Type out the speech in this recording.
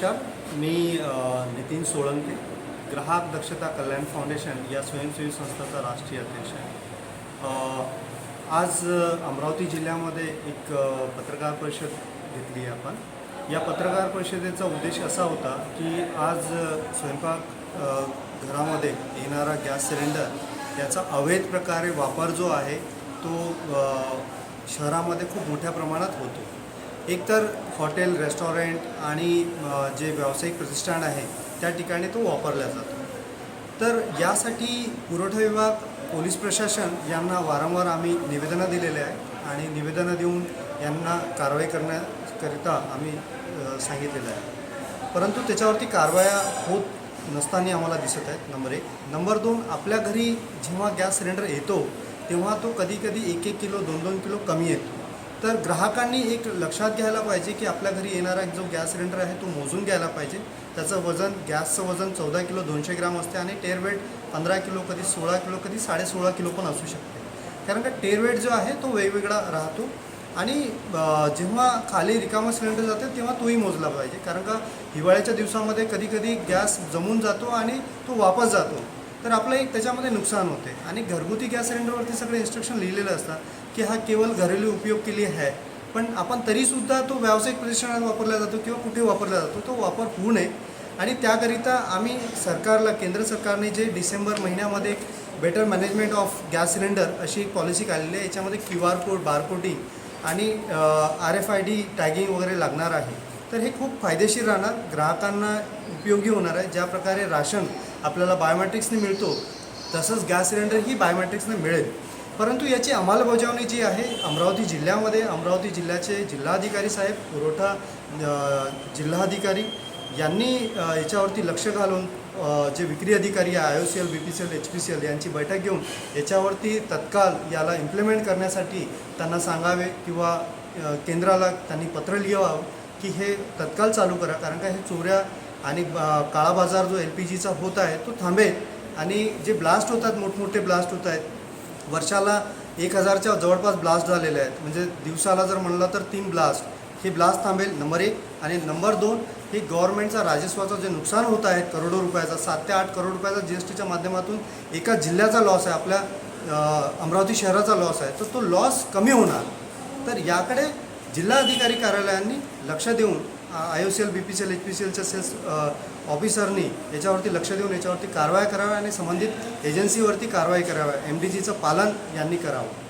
नमस्कार मी नितीन सोळंके ग्राहक दक्षता कल्याण फाउंडेशन या स्वयंसेवी संस्थेचा राष्ट्रीय अध्यक्ष आहे. आज अमरावती जिल्ह्यामध्ये एक पत्रकार परिषद घेतली आहे आपण. या पत्रकार परिषदेचा उद्देश असा होता की आज स्वयंपाक घरामध्ये येणारा गॅस सिलेंडर याचा अवैध प्रकारे वापर जो आहे तो शहरामध्ये खूप मोठ्या प्रमाणात होतो. एकतर हॉटेल रेस्टॉरंट आणि जे व्यावसायिक प्रतिष्ठान आहे त्या ठिकाणी तो वापरला जातो. तर यासाठी पुरवठा विभाग पोलीस प्रशासन यांना वारंवार आम्ही निवेदनं दिलेले आहे आणि निवेदनं देऊन यांना कारवाई करण्याकरिता आम्ही सांगितलेलं आहे. परंतु त्याच्यावरती कारवाया होत नसताना आम्हाला दिसत आहेत नंबर एक. नंबर दोन आपल्या घरी जेव्हा गॅस सिलेंडर येतो तेव्हा तो कधी कधी एक एक किलो दोन दोन किलो कमी येतो. तर ग्राहकांनी एक लक्षात घ्यायला पाहिजे की आपल्या घरी येणारा जो गॅस सिलेंडर आहे तो मोजून घ्यायला पाहिजे. त्याचं वजन गॅसचं वजन चौदा किलो दोनशे ग्राम असते आणि टेरवेट पंधरा किलो कधी सोळा किलो कधी साडेसोळा किलो पण असू शकते. कारण का टेरवेट जो आहे तो वेगवेगळा राहतो आणि जेव्हा खाली रिकामा सिलेंडर जाते तेव्हा तोही मोजला पाहिजे. कारण का हिवाळ्याच्या दिवसामध्ये कधीकधी गॅस जमून जातो आणि तो वापस जातो. तर आपलं एक त्याच्यामध्ये नुकसान होते. आणि घरगुती गॅस सिलेंडरवरती सगळे इन्स्ट्रक्शन लिहिलेलं असतात की हा केवळ घरेलू उपयोग के लिए आहे. पण आपण तरीसुद्धा तो व्यावसायिक प्रतिष्ठानात वापरला जातो किंवा कुठे वापरला जातो तो वापर होऊ नये. आणि त्याकरिता आम्ही सरकारला केंद्र सरकारने जे डिसेंबर महिन्यामध्ये एक better management of gas cylinder अशी एक पॉलिसी काढलेली आहे. याच्यामध्ये क्यू आर कोड बारकोडिंग आणि R F I D tagging वगैरे लागणार आहे. तर हे खूप फायदेशीर राहणार. ग्राहकांना उपयोगी होणार आहे. ज्या प्रकारे राशन आपल्याला बायोमेट्रिक्सने मिळतो तसंच गॅस सिलेंडरही बायोमॅट्रिक्सने मिळेल. परंतु याची अंमलबजावणी जी आहे अमरावती जिल्ह्यामध्ये अमरावती जिल्ह्याचे जिल्हाधिकारी साहेब पुरवठा जिल्हाधिकारी यांनी याच्यावरती लक्ष घालून जे विक्री अधिकारी आहे I O C L B P C L H P C L यांची बैठक घेऊन याच्यावरती तत्काळ याला इम्प्लिमेंट करण्यासाठी त्यांना सांगावे किंवा केंद्राला त्यांनी पत्र लिहावं. की हे तत्काळ चालू करा कारण का हे चोऱ्या आणि काळा बाजार जो एल पी जीचा होत आहे तो थांबेल. आणि जे ब्लास्ट होतात मोठमोठे ब्लास्ट होत आहेत वर्षाला एक हजारच्या जवळपास ब्लास्ट झालेले आहेत. म्हणजे दिवसाला जर म्हणलं तर तीन ब्लास्ट. हे ब्लास्ट थांबेल नंबर एक. आणि नंबर दोन हे गव्हर्नमेंटचा राजस्वाचं जे नुकसान होत आहे करोडो रुपयाचा सात ते आठ करोड रुपयाचा जी एस टीच्या माध्यमातून एका जिल्ह्याचा लॉस आहे आपल्या अमरावती शहराचा लॉस आहे तर तो लॉस कमी होणार. तर याकडे जिल्हाधिकारी कार्यालयांनी लक्ष देऊन I O C L B P C L H P C एलच्या सेल्स ऑफिसरनी याच्यावरती लक्ष देऊन याच्यावरती कारवाई कराव्या आणि संबंधित एजन्सीवरती कारवाई कराव्या एम डी जीचं पालन यांनी करावं.